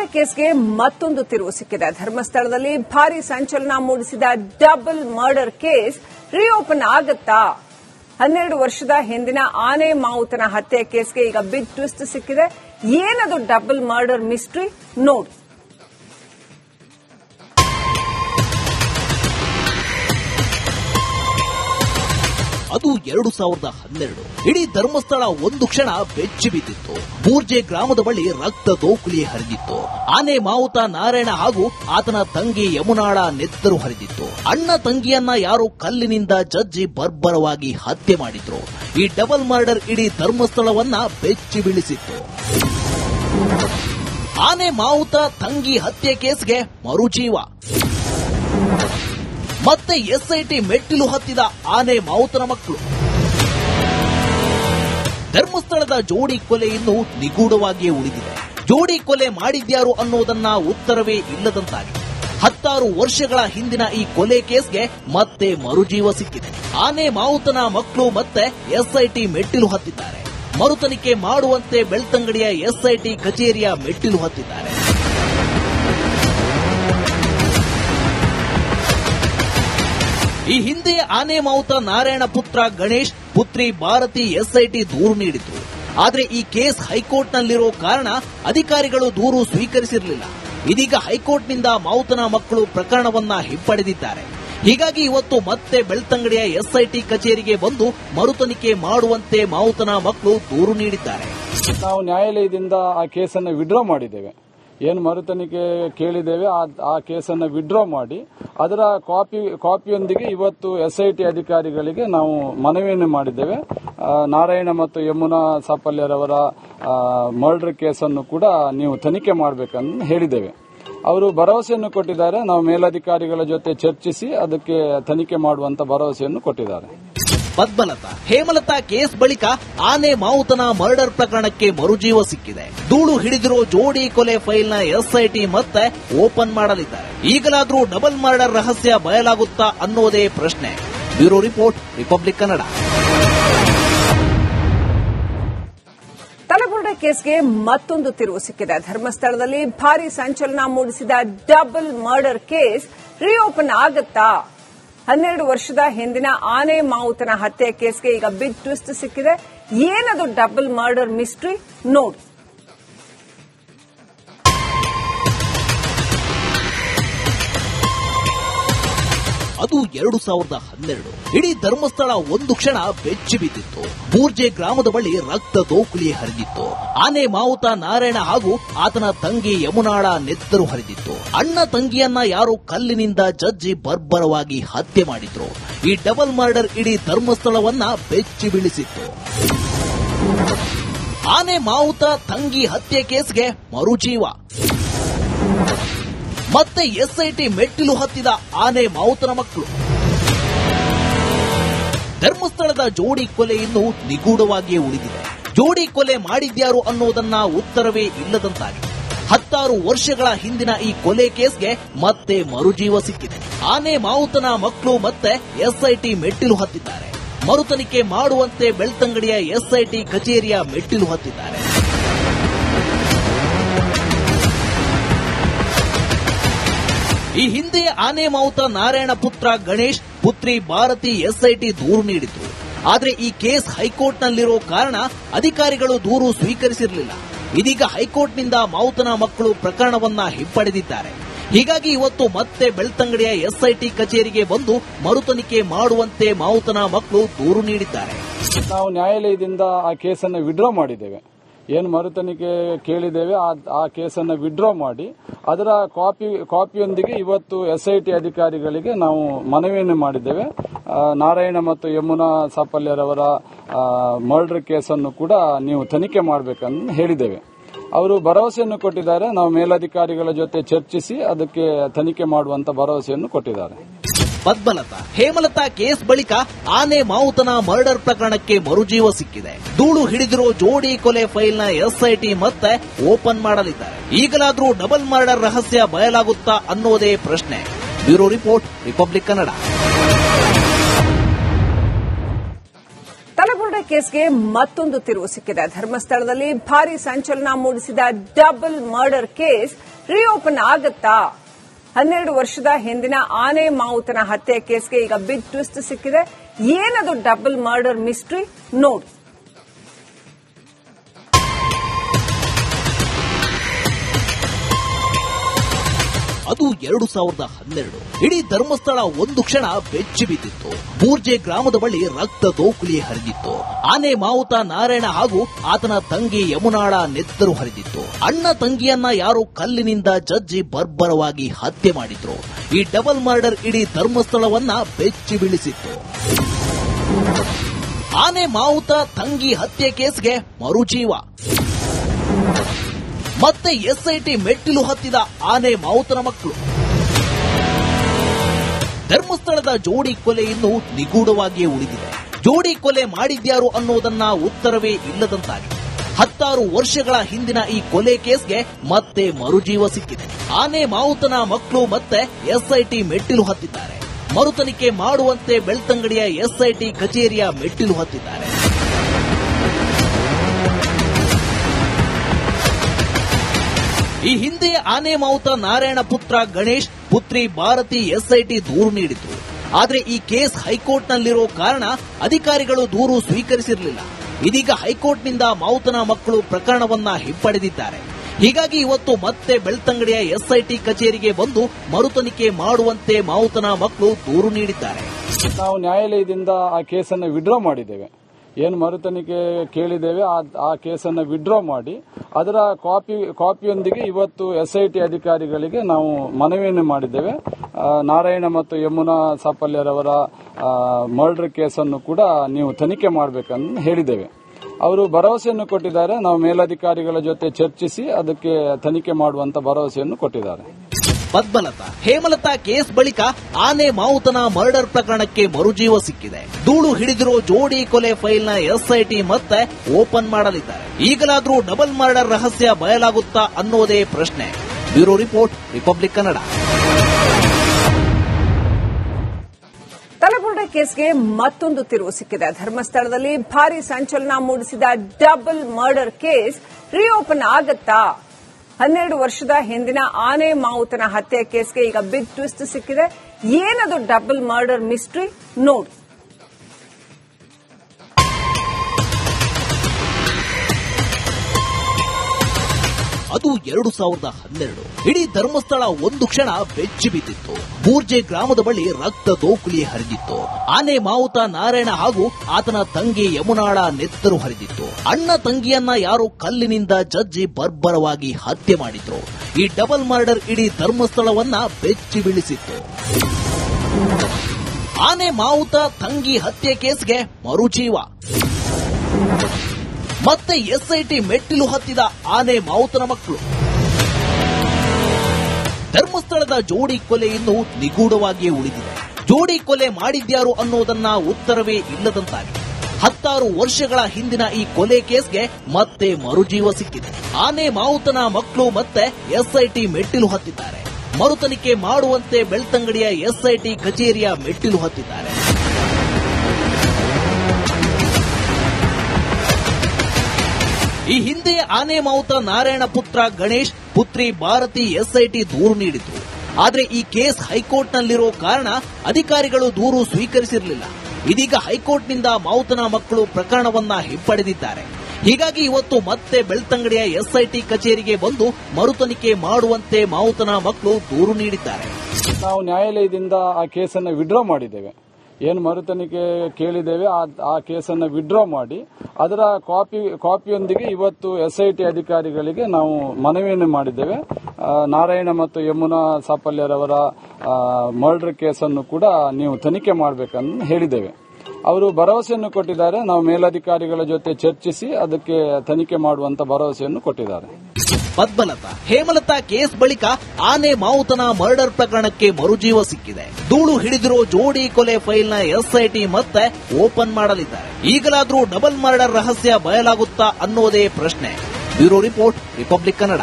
ತಲಬುರ್ಡೆ ಕೇಸ್ಗೆ ಮತ್ತೊಂದು ತಿರುವು ಸಿಕ್ಕಿದೆ. ಧರ್ಮಸ್ಥಳದಲ್ಲಿ ಭಾರಿ ಸಂಚಲನ ಮೂಡಿಸಿದ ಡಬಲ್ ಮರ್ಡರ್ ಕೇಸ್ ರಿಓಪನ್ ಆಗತ್ತಾ? ಹನ್ನೆರಡು ವರ್ಷದ ಹಿಂದಿನ ಆನೆ ಮಾವುತನ ಹತ್ಯೆ ಕೇಸ್ಗೆ ಈಗ ಬಿಗ್ ಟ್ವಿಸ್ಟ್ ಸಿಕ್ಕಿದೆ. ಏನದು ಡಬಲ್ ಮರ್ಡರ್ ಮಿಸ್ಟ್ರಿ? ನೋಡಿ. ಅದು ಎರಡು ಸಾವಿರದ ಹನ್ನೆರಡು. ಇಡೀ ಧರ್ಮಸ್ಥಳ ಒಂದು ಕ್ಷಣ ಬೆಚ್ಚಿ ಬಿದ್ದಿತ್ತು. ಬೂರ್ಜೆ ಗ್ರಾಮದ ಬಳಿ ರಕ್ತ ದೋಕುಳಿ ಹರಿದಿತ್ತು. ಆನೆ, ಮಾವುತ, ನಾರಾಯಣ ಹಾಗೂ ಆತನ ತಂಗಿ ಯಮುನಾಳ ನೆತ್ತರು ಹರಿದಿತ್ತು. ಅಣ್ಣ ತಂಗಿಯನ್ನ ಯಾರು ಕಲ್ಲಿನಿಂದ ಜಜ್ಜಿ ಬರ್ಬರವಾಗಿ ಹತ್ಯೆ ಮಾಡಿದ್ರು. ಈ ಡಬಲ್ ಮರ್ಡರ್ ಇಡೀ ಧರ್ಮಸ್ಥಳವನ್ನ ಬೆಚ್ಚಿ ಬೀಳಿಸಿತ್ತು. ಆನೆ, ಮಾವುತ, ತಂಗಿ ಹತ್ಯೆ ಕೇಸ್ಗೆ ಮರುಜೀವ. ಮತ್ತೆ ಎಸ್ಐಟಿ ಮೆಟ್ಟಿಲು ಹತ್ತಿದ ಆನೆ ಮಾವುತನ ಮಕ್ಕಳು. ಧರ್ಮಸ್ಥಳದ ಜೋಡಿ ಕೊಲೆ ಇನ್ನು ನಿಗೂಢವಾಗಿಯೇ ಉಳಿದಿದೆ. ಜೋಡಿ ಕೊಲೆ ಮಾಡಿದ್ಯಾರು ಅನ್ನೋದನ್ನ ಉತ್ತರವೇ ಇಲ್ಲದಂತಾಗಿದೆ. ಹತ್ತಾರು ವರ್ಷಗಳ ಹಿಂದಿನ ಈ ಕೊಲೆ ಕೇಸ್ಗೆ ಮತ್ತೆ ಮರುಜೀವ ಸಿಕ್ಕಿದೆ. ಆನೆ ಮಾವುತನ ಮಕ್ಕಳು ಮತ್ತೆ ಎಸ್ಐಟಿ ಮೆಟ್ಟಿಲು ಹತ್ತಿದ್ದಾರೆ. ಮರುತನಿಕೆ ಮಾಡುವಂತೆ ಬೆಳ್ತಂಗಡಿಯ ಎಸ್ಐಟಿ ಕಚೇರಿಯ ಮೆಟ್ಟಿಲು ಹತ್ತಿದ್ದಾರೆ. ಈ ಹಿಂದೆ ಆನೆ ಮಾವುತ ನಾರಾಯಣ ಪುತ್ರ ಗಣೇಶ್, ಪುತ್ರಿ ಭಾರತಿ ಎಸ್ಐಟಿ ದೂರು ನೀಡಿತ್ತು ಆದರೆ ಈ ಕೇಸ್ ಹೈಕೋರ್ಟ್ನಲ್ಲಿರೋ ಕಾರಣ ಅಧಿಕಾರಿಗಳು ದೂರು ಸ್ವೀಕರಿಸಿರಲಿಲ್ಲ. ಇದೀಗ ಹೈಕೋರ್ಟ್ನಿಂದ ಮಾವುತನ ಮಕ್ಕಳು ಪ್ರಕರಣವನ್ನ ಹಿಂಪಡೆದಿದ್ದಾರೆ. ಹೀಗಾಗಿ ಇವತ್ತು ಮತ್ತೆ ಬೆಳ್ತಂಗಡಿಯ ಎಸ್ಐಟಿ ಕಚೇರಿಗೆ ಬಂದು ಮರುತನಿಖೆ ಮಾಡುವಂತೆ ಮಾವುತನ ಮಕ್ಕಳು ದೂರು ನೀಡಿದ್ದಾರೆ. ನಾವು ನ್ಯಾಯಾಲಯದಿಂದ ಆ ಕೇಸನ್ನು ವಿಡ್ರಾ ಮಾಡಿದ್ದೇವೆ. ಏನು ಮರುತನಿಖೆ ಕೇಳಿದ್ದೇವೆ, ಆ- ಕೇಸನ್ನು ವಿಡ್ರಾ ಮಾಡಿ, ಅದರ ಕಾಪಿ ಕಾಪಿಯೊಂದಿಗೆ ಇವತ್ತು ಎಸ್ಐಟಿ ಅಧಿಕಾರಿಗಳಿಗೆ ನಾವು ಮನವಿಯನ್ನು ಮಾಡಿದ್ದೇವೆ. ನಾರಾಯಣ ಮತ್ತು ಯಮುನಾ ಸಾಪಲ್ಯರವರ ಮರ್ಡರ್ ಕೇಸನ್ನು ಕೂಡ ನೀವು ತನಿಖೆ ಮಾಡಬೇಕಂತ ಹೇಳಿದ್ದೇವೆ. ಅವರು ಭರವಸೆಯನ್ನು ಕೊಟ್ಟಿದ್ದಾರೆ. ನಾವು ಮೇಲಧಿಕಾರಿಗಳ ಜೊತೆ ಚರ್ಚಿಸಿ ಅದಕ್ಕೆ ತನಿಖೆ ಮಾಡುವಂತ ಭರವಸೆಯನ್ನು ಕೊಟ್ಟಿದ್ದಾರೆ. ಪದ್ಮಲತಾ. ಹೇಮಲತಾ ಕೇಸ್ ಬಳಿಕ ಆನೆ ಮಾವುತನ ಮರ್ಡರ್ ಪ್ರಕರಣಕ್ಕೆ ಮರುಜೀವ ಸಿಕ್ಕಿದೆ. ಧೂಳು ಹಿಡಿದಿರೋ ಜೋಡಿ ಕೊಲೆ ಫೈಲ್ನ ಎಸ್ಐಟಿ ಮತ್ತೆ ಓಪನ್ ಮಾಡಲಿದ್ದಾರೆ. ಈಗಲಾದ್ರೂ ಡಬಲ್ ಮರ್ಡರ್ ರಹಸ್ಯ ಬಯಲಾಗುತ್ತಾ ಅನ್ನೋದೇ ಪ್ರಶ್ನೆ. Bureau report, Republic Kannada. ತಲಬುರ್ಡೆ ಕೇಸ್ಗೆ ಮತ್ತೊಂದು ತಿರುವು ಸಿಕ್ಕಿದೆ. ಧರ್ಮಸ್ಥಳದಲ್ಲಿ ಭಾರಿ ಸಂಚಲನ ಮೂಡಿಸಿದ ಡಬಲ್ ಮರ್ಡರ್ ಕೇಸ್ ರಿಓಪನ್ ಆಗತ್ತಾ? ಹನ್ನೆರಡು ವರ್ಷದ ಹಿಂದಿನ ಆನೆ ಮಾವುತನ ಹತ್ಯೆ ಕೇಸ್ಗೆ ಈಗ ಬಿಗ್ ಟ್ವಿಸ್ಟ್ ಸಿಕ್ಕಿದೆ. ಏನದು ಡಬಲ್ ಮರ್ಡರ್ ಮಿಸ್ಟ್ರಿ? ನೋಡಿ. ಅದು ಎರಡು ಸಾವಿರದ ಹನ್ನೆರಡು. ಇಡೀ ಧರ್ಮಸ್ಥಳ ಒಂದು ಕ್ಷಣ ಬೆಚ್ಚಿ ಬಿದ್ದಿತ್ತು. ಬೂರ್ಜೆ ಗ್ರಾಮದ ಬಳಿ ರಕ್ತ ದೋಕುಳಿ ಹರಿದಿತ್ತು. ಆನೆ, ಮಾವುತ, ನಾರಾಯಣ ಹಾಗೂ ಆತನ ತಂಗಿ ಯಮುನಾಳ ನೆತ್ತರು ಹರಿದಿತ್ತು. ಅಣ್ಣ ತಂಗಿಯನ್ನ ಯಾರು ಕಲ್ಲಿನಿಂದ ಜಜ್ಜಿ ಬರ್ಬರವಾಗಿ ಹತ್ಯೆ ಮಾಡಿದ್ರು. ಈ ಡಬಲ್ ಮರ್ಡರ್ ಇಡೀ ಧರ್ಮಸ್ಥಳವನ್ನ ಬೆಚ್ಚಿ ಬೀಳಿಸಿತ್ತು. ಆನೆ, ಮಾವುತ, ತಂಗಿ ಹತ್ಯೆ ಕೇಸ್ಗೆ ಮರುಜೀವ. ಮತ್ತೆ ಎಸ್ಐಟಿ ಮೆಟ್ಟಿಲು ಹತ್ತಿದ ಆನೆ ಮಾವುತನ ಮಕ್ಕಳು. ಧರ್ಮಸ್ಥಳದ ಜೋಡಿ ಕೊಲೆ ಇನ್ನು ನಿಗೂಢವಾಗಿಯೇ ಉಳಿದಿದೆ. ಜೋಡಿ ಕೊಲೆ ಮಾಡಿದ್ಯಾರು ಅನ್ನೋದನ್ನ ಉತ್ತರವೇ ಇಲ್ಲದಂತಾಗಿದೆ. ಹತ್ತಾರು ವರ್ಷಗಳ ಹಿಂದಿನ ಈ ಕೊಲೆ ಕೇಸ್ಗೆ ಮತ್ತೆ ಮರುಜೀವ ಸಿಕ್ಕಿದೆ. ಆನೆ ಮಾವುತನ ಮಕ್ಕಳು ಮತ್ತೆ ಎಸ್ಐಟಿ ಮೆಟ್ಟಿಲು ಹತ್ತಿದ್ದಾರೆ. ಮರುತನಿಖೆ ಮಾಡುವಂತೆ ಬೆಳ್ತಂಗಡಿಯ ಎಸ್ಐಟಿ ಕಚೇರಿಯ ಮೆಟ್ಟಿಲು ಹತ್ತಿದ್ದಾರೆ. ಈ ಹಿಂದೆ ಆನೆ ಮಾವುತ ನಾರಾಯಣ ಪುತ್ರ ಗಣೇಶ್, ಪುತ್ರಿ ಭಾರತಿ ಎಸ್ಐಟಿ ದೂರು ನೀಡಿತು ಆದ್ರೆ ಈ ಕೇಸ್ ಹೈಕೋರ್ಟ್ನಲ್ಲಿರೋ ಕಾರಣ ಅಧಿಕಾರಿಗಳು ದೂರು ಸ್ವೀಕರಿಸಿರಲಿಲ್ಲ. ಇದೀಗ ಹೈಕೋರ್ಟ್ನಿಂದ ಮಾವುತನ ಮಕ್ಕಳು ಪ್ರಕರಣವನ್ನ ಹಿಂಪಡೆದಿದ್ದಾರೆ. ಹೀಗಾಗಿ ಇವತ್ತು ಮತ್ತೆ ಬೆಳ್ತಂಗಡಿಯ ಎಸ್ಐಟಿ ಕಚೇರಿಗೆ ಬಂದು ಮರುತನಿಖೆ ಮಾಡುವಂತೆ ಮಾವುತನ ಮಕ್ಕಳು ದೂರು ನೀಡಿದ್ದಾರೆ. ನಾವು ನ್ಯಾಯಾಲಯದಿಂದ ಆ ಕೇಸನ್ನು ವಿಡ್ರಾ ಮಾಡಿದ್ದೇವೆ. ಏನು ಮರುತನಿಕೆ ಕೇಳಿದ್ದೇವೆ, ಆ- ಕೇಸನ್ನು ವಿಡ್ರಾ ಮಾಡಿ, ಅದರ ಕಾಪಿ ಕಾಪಿಯೊಂದಿಗೆ ಇವತ್ತು ಎಸ್ಐಟಿ ಅಧಿಕಾರಿಗಳಿಗೆ ನಾವು ಮನವಿಯನ್ನು ಮಾಡಿದ್ದೇವೆ. ನಾರಾಯಣ ಮತ್ತು ಯಮುನಾ ಸಾಪಲ್ಯರವರ ಮರ್ಡರ್ ಕೇಸನ್ನು ಕೂಡ ನೀವು ತನಿಖೆ ಮಾಡಬೇಕಂತ ಹೇಳಿದ್ದೇವೆ. ಅವರು ಭರವಸೆಯನ್ನು ಕೊಟ್ಟಿದ್ದಾರೆ. ನಾವು ಮೇಲಧಿಕಾರಿಗಳ ಜೊತೆ ಚರ್ಚಿಸಿ ಅದಕ್ಕೆ ತನಿಖೆ ಮಾಡುವಂತ ಭರವಸೆಯನ್ನು ಕೊಟ್ಟಿದ್ದಾರೆ. ಪದ್ಮಲತಾ, ಹೇಮಲತಾ ಕೇಸ್ ಬಳಿಕ ಆನೆ ಮಾವುತನ ಮರ್ಡರ್ ಪ್ರಕರಣಕ್ಕೆ ಮರುಜೀವ ಸಿಕ್ಕಿದೆ. ಧೂಳು ಹಿಡಿದಿರೋ ಜೋಡಿ ಕೊಲೆ ಫೈಲ್ನ ಎಸ್ಐಟಿ ಮತ್ತೆ ಓಪನ್ ಮಾಡಲಿದ್ದಾರೆ. ಈಗಲಾದ್ರೂ ಡಬಲ್ ಮರ್ಡರ್ ರಹಸ್ಯ ಬಯಲಾಗುತ್ತಾ ಅನ್ನೋದೇ ಪ್ರಶ್ನೆ. Bureau report, Republic Kannada. ತಲಬುರ್ಡೆ ಕೇಸ್ಗೆ ಮತ್ತೊಂದು ತಿರುವು ಸಿಕ್ಕಿದೆ. ಧರ್ಮಸ್ಥಳದಲ್ಲಿ ಭಾರಿ ಸಂಚಲನ ಮೂಡಿಸಿದ ಡಬಲ್ ಮರ್ಡರ್ ಕೇಸ್ ರಿಓಪನ್ ಆಗತ್ತಾ? ಹನ್ನೆರಡು ವರ್ಷದ ಹಿಂದಿನ ಆನೆ ಮಾವುತನ ಹತ್ಯೆ ಕೇಸ್ಗೆ ಈಗ ಬಿಗ್ ಟ್ವಿಸ್ಟ್ ಸಿಕ್ಕಿದೆ. ಏನದು ಡಬಲ್ ಮರ್ಡರ್ ಮಿಸ್ಟ್ರಿ? ನೋಡಿ ಅದು ಎರಡು ಸಾವಿರದ ಹನ್ನೆರಡು. ಇಡೀ ಧರ್ಮಸ್ಥಳ ಒಂದು ಕ್ಷಣ ಬೆಚ್ಚಿ ಬಿದ್ದಿತ್ತು. ಬೂರ್ಜೆ ಗ್ರಾಮದ ಬಳಿ ರಕ್ತ ದೋಕುಳಿ ಹರಿದಿತ್ತು. ಆನೆ, ಮಾವುತ, ನಾರಾಯಣ ಹಾಗೂ ಆತನ ತಂಗಿ ಯಮುನಾಳ ನೆತ್ತರು ಹರಿದಿತ್ತು. ಅಣ್ಣ ತಂಗಿಯನ್ನ ಯಾರು ಕಲ್ಲಿನಿಂದ ಜಜ್ಜಿ ಬರ್ಬರವಾಗಿ ಹತ್ಯೆ ಮಾಡಿದ್ರು. ಈ ಡಬಲ್ ಮರ್ಡರ್ ಇಡೀ ಧರ್ಮಸ್ಥಳವನ್ನ ಬೆಚ್ಚಿ ಬೀಳಿಸಿತ್ತು. ಆನೆ, ಮಾವುತ, ತಂಗಿ ಹತ್ಯೆ ಕೇಸ್ಗೆ ಮರುಜೀವ. ಮತ್ತೆ ಎಸ್ಐಟಿ ಮೆಟ್ಟಿಲು ಹತ್ತಿದ ಆನೆ ಮಾವುತನ ಮಕ್ಕಳು. ಧರ್ಮಸ್ಥಳದ ಜೋಡಿ ಕೊಲೆ ಇನ್ನು ನಿಗೂಢವಾಗಿಯೇ ಉಳಿದಿದೆ. ಜೋಡಿ ಕೊಲೆ ಮಾಡಿದ್ಯಾರು ಅನ್ನೋದನ್ನ ಉತ್ತರವೇ ಇಲ್ಲದಂತಾಗಿದೆ. ಹತ್ತಾರು ವರ್ಷಗಳ ಹಿಂದಿನ ಈ ಕೊಲೆ ಕೇಸ್ಗೆ ಮತ್ತೆ ಮರುಜೀವ ಸಿಕ್ಕಿದೆ. ಆನೆ ಮಾವುತನ ಮಕ್ಕಳು ಮತ್ತೆ ಎಸ್ಐಟಿ ಮೆಟ್ಟಿಲು ಹತ್ತಿದ್ದಾರೆ. ಮರುತನಿಕೆ ಮಾಡುವಂತೆ ಬೆಳ್ತಂಗಡಿಯ ಎಸ್ಐಟಿ ಕಚೇರಿಯ ಮೆಟ್ಟಿಲು ಹತ್ತಿದ್ದಾರೆ. ಈ ಹಿಂದೆ ಆನೆ ಮಾವುತ ನಾರಾಯಣ ಪುತ್ರ ಗಣೇಶ್, ಪುತ್ರಿ ಭಾರತಿ ಎಸ್ಐಟಿ ದೂರು ನೀಡಿತು ಆದರೆ ಈ ಕೇಸ್ ಹೈಕೋರ್ಟ್ನಲ್ಲಿರೋ ಕಾರಣ ಅಧಿಕಾರಿಗಳು ದೂರು ಸ್ವೀಕರಿಸಿರಲಿಲ್ಲ. ಇದೀಗ ಹೈಕೋರ್ಟ್ನಿಂದ ಮಾವುತನ ಮಕ್ಕಳು ಪ್ರಕರಣವನ್ನ ಹಿಂಪಡೆದಿದ್ದಾರೆ. ಹೀಗಾಗಿ ಇವತ್ತು ಮತ್ತೆ ಬೆಳ್ತಂಗಡಿಯ ಎಸ್ಐಟಿ ಕಚೇರಿಗೆ ಬಂದು ಮರುತನಿಕೆ ಮಾಡುವಂತೆ ಮಾವುತನ ಮಕ್ಕಳು ದೂರು ನೀಡಿದ್ದಾರೆ. ನಾವು ನ್ಯಾಯಾಲಯದಿಂದ ಆ ಕೇಸನ್ನು ವಿಡ್ರಾ ಮಾಡಿದ್ದೇವೆ. ಏನು ಮರುತನಿಖೆ ಕೇಳಿದ್ದೇವೆ, ಆ ಕೇಸನ್ನು ವಿಡ್ರಾ ಮಾಡಿ, ಅದರ ಕಾಪಿ ಕಾಪಿಯೊಂದಿಗೆ ಇವತ್ತು ಎಸ್ಐಟಿ ಅಧಿಕಾರಿಗಳಿಗೆ ನಾವು ಮನವಿಯನ್ನು ಮಾಡಿದ್ದೇವೆ. ನಾರಾಯಣ ಮತ್ತು ಯಮುನಾ ಸಾಪಲ್ಯರವರ ಮರ್ಡರ್ ಕೇಸನ್ನು ಕೂಡ ನೀವು ತನಿಖೆ ಮಾಡಬೇಕಂತ ಹೇಳಿದ್ದೇವೆ. ಅವರು ಭರವಸೆಯನ್ನು ಕೊಟ್ಟಿದ್ದಾರೆ. ನಾವು ಮೇಲಧಿಕಾರಿಗಳ ಜೊತೆ ಚರ್ಚಿಸಿ ಅದಕ್ಕೆ ತನಿಖೆ ಮಾಡುವಂತ ಭರವಸೆಯನ್ನು ಕೊಟ್ಟಿದ್ದಾರೆ. ಪದ್ಮಲತಾ, ಹೇಮಲತಾ ಕೇಸ್ ಬಳಿಕ ಆನೆ ಮಾವುತನ ಮರ್ಡರ್ ಪ್ರಕರಣಕ್ಕೆ ಮರುಜೀವ ಸಿಕ್ಕಿದೆ. ಧೂಳು ಹಿಡಿದಿರೋ ಜೋಡಿ ಕೊಲೆ ಫೈಲ್ನ ಎಸ್ಐಟಿ ಮತ್ತೆ ಓಪನ್ ಮಾಡಲಿದ್ದಾರೆ. ಈಗಲಾದ್ರೂ ಡಬಲ್ ಮರ್ಡರ್ ರಹಸ್ಯ ಬಯಲಾಗುತ್ತಾ ಅನ್ನೋದೇ ಪ್ರಶ್ನೆ. Bureau report, Republic Kannada. ತಲಬುರ್ಡೆ ಕೇಸ್ಗೆ ಮತ್ತೊಂದು ತಿರುವು ಸಿಕ್ಕಿದೆ. ಧರ್ಮಸ್ಥಳದಲ್ಲಿ ಭಾರಿ ಸಂಚಲನ ಮೂಡಿಸಿದ ಡಬಲ್ ಮರ್ಡರ್ ಕೇಸ್ ರಿಓಪನ್ ಆಗತ್ತಾ? ಹನ್ನೆರಡು ವರ್ಷದ ಹಿಂದಿನ ಆನೆ ಮಾವುತನ ಹತ್ಯೆ ಕೇಸ್ಗೆ ಈಗ ಬಿಗ್ ಟ್ವಿಸ್ಟ್ ಸಿಕ್ಕಿದೆ. ಏನದು ಡಬಲ್ ಮರ್ಡರ್ ಮಿಸ್ಟ್ರಿ? ನೋಡಿ. ಅದು ಎರಡು ಸಾವಿರದ ಹನ್ನೆರಡು. ಇಡೀ ಧರ್ಮಸ್ಥಳ ಒಂದು ಕ್ಷಣ ಬೆಚ್ಚಿ ಬಿದ್ದಿತ್ತು. ಬೂರ್ಜೆ ಗ್ರಾಮದ ಬಳಿ ರಕ್ತ ದೋಕುಲಿ ಹರಿದಿತ್ತು. ಆನೆ ಮಾವುತ ನಾರಾಯಣ ಹಾಗೂ ಆತನ ತಂಗಿ ಯಮುನಾಳ ನೆತ್ತರು ಹರಿದಿತ್ತು. ಅಣ್ಣ ತಂಗಿಯನ್ನ ಯಾರು ಕಲ್ಲಿನಿಂದ ಜಜ್ಜಿ ಬರ್ಬರವಾಗಿ ಹತ್ಯೆ ಮಾಡಿದ್ರು. ಈ ಡಬಲ್ ಮರ್ಡರ್ ಇಡೀ ಧರ್ಮಸ್ಥಳವನ್ನ ಬೆಚ್ಚಿ ಬೀಳಿಸಿತ್ತು. ಆನೆ ಮಾವುತ ತಂಗಿ ಹತ್ಯೆ ಕೇಸ್ಗೆ ಮರುಜೀವ. ಮತ್ತೆ ಎಸ್ಐಟಿ ಮೆಟ್ಟಿಲು ಹತ್ತಿದ ಆನೆ ಮಾವುತನ ಮಕ್ಕಳು. ಧರ್ಮಸ್ಥಳದ ಜೋಡಿ ಕೊಲೆ ಇನ್ನು ನಿಗೂಢವಾಗಿಯೇ ಉಳಿದಿದೆ. ಜೋಡಿ ಕೊಲೆ ಮಾಡಿದ್ಯಾರು ಅನ್ನೋದನ್ನ ಉತ್ತರವೇ ಇಲ್ಲದಂತಾಗಿದೆ. ಹತ್ತಾರು ವರ್ಷಗಳ ಹಿಂದಿನ ಈ ಕೊಲೆ ಕೇಸ್ಗೆ ಮತ್ತೆ ಮರುಜೀವ ಸಿಕ್ಕಿದೆ. ಆನೆ ಮಾವುತನ ಮಕ್ಕಳು ಮತ್ತೆ ಎಸ್ಐಟಿ ಮೆಟ್ಟಿಲು ಹತ್ತಿದ್ದಾರೆ. ಮರುತನಿಖೆ ಮಾಡುವಂತೆ ಬೆಳ್ತಂಗಡಿಯ ಎಸ್ಐಟಿ ಕಚೇರಿಯ ಮೆಟ್ಟಿಲು ಹತ್ತಿದ್ದಾರೆ. ಈ ಹಿಂದೆ ಆನೆ ಮಾವುತ ನಾರಾಯಣ ಪುತ್ರ ಗಣೇಶ್, ಪುತ್ರಿ ಭಾರತಿ ಎಸ್ಐಟಿ ದೂರು ನೀಡಿತು ಆದರೆ ಈ ಕೇಸ್ ಹೈಕೋರ್ಟ್ನಲ್ಲಿರೋ ಕಾರಣ ಅಧಿಕಾರಿಗಳು ದೂರು ಸ್ವೀಕರಿಸಿರಲಿಲ್ಲ. ಇದೀಗ ಹೈಕೋರ್ಟ್ನಿಂದ ಮಾವುತನ ಮಕ್ಕಳು ಪ್ರಕರಣವನ್ನ ಹಿಂಪಡೆದಿದ್ದಾರೆ. ಹೀಗಾಗಿ ಇವತ್ತು ಮತ್ತೆ ಬೆಳ್ತಂಗಡಿಯ ಎಸ್ಐಟಿ ಕಚೇರಿಗೆ ಬಂದು ಮರುತನಿಕೆ ಮಾಡುವಂತೆ ಮಾವುತನ ಮಕ್ಕಳು ದೂರು ನೀಡಿದ್ದಾರೆ. ನಾವು ನ್ಯಾಯಾಲಯದಿಂದ ಆ ಕೇಸನ್ನು ವಿಡ್ರಾ ಮಾಡಿದ್ದೇವೆ. ಏನು ಮರುತನಿಖೆ ಕೇಳಿದ್ದೇವೆ, ಆ ಕೇಸನ್ನು ವಿಡ್ರಾ ಮಾಡಿ, ಅದರ ಕಾಪಿ ಕಾಪಿಯೊಂದಿಗೆ ಇವತ್ತು ಎಸ್ಐಟಿ ಅಧಿಕಾರಿಗಳಿಗೆ ನಾವು ಮನವಿಯನ್ನು ಮಾಡಿದ್ದೇವೆ. ನಾರಾಯಣ ಮತ್ತು ಯಮುನಾ ಸಾಪಲ್ಯರವರ ಮರ್ಡರ್ ಕೇಸನ್ನು ಕೂಡ ನೀವು ತನಿಖೆ ಮಾಡಬೇಕನ್ನು ಹೇಳಿದ್ದೇವೆ. ಅವರು ಭರವಸೆಯನ್ನು ಕೊಟ್ಟಿದ್ದಾರೆ. ನಾವು ಮೇಲಧಿಕಾರಿಗಳ ಜೊತೆ ಚರ್ಚಿಸಿ ಅದಕ್ಕೆ ತನಿಖೆ ಮಾಡುವಂತ ಭರವಸೆಯನ್ನು ಕೊಟ್ಟಿದ್ದಾರೆ. ಪದ್ಮಲತಾ, ಹೇಮಲತಾ ಕೇಸ್ ಬಳಿಕ ಆನೆ ಮಾವುತನ ಮರ್ಡರ್ ಪ್ರಕರಣಕ್ಕೆ ಮರುಜೀವ ಸಿಕ್ಕಿದೆ. ಧೂಳು ಹಿಡಿದಿರೋ ಜೋಡಿ ಕೊಲೆ ಫೈಲ್ನ ಎಸ್ಐಟಿ ಮತ್ತೆ ಓಪನ್ ಮಾಡಲಿದ್ದಾರೆ. ಈಗಲಾದರೂ ಡಬಲ್ ಮರ್ಡರ್ ರಹಸ್ಯ ಬಯಲಾಗುತ್ತಾ ಅನ್ನೋದೇ ಪ್ರಶ್ನೆ. Bureau report, Republic Kannada.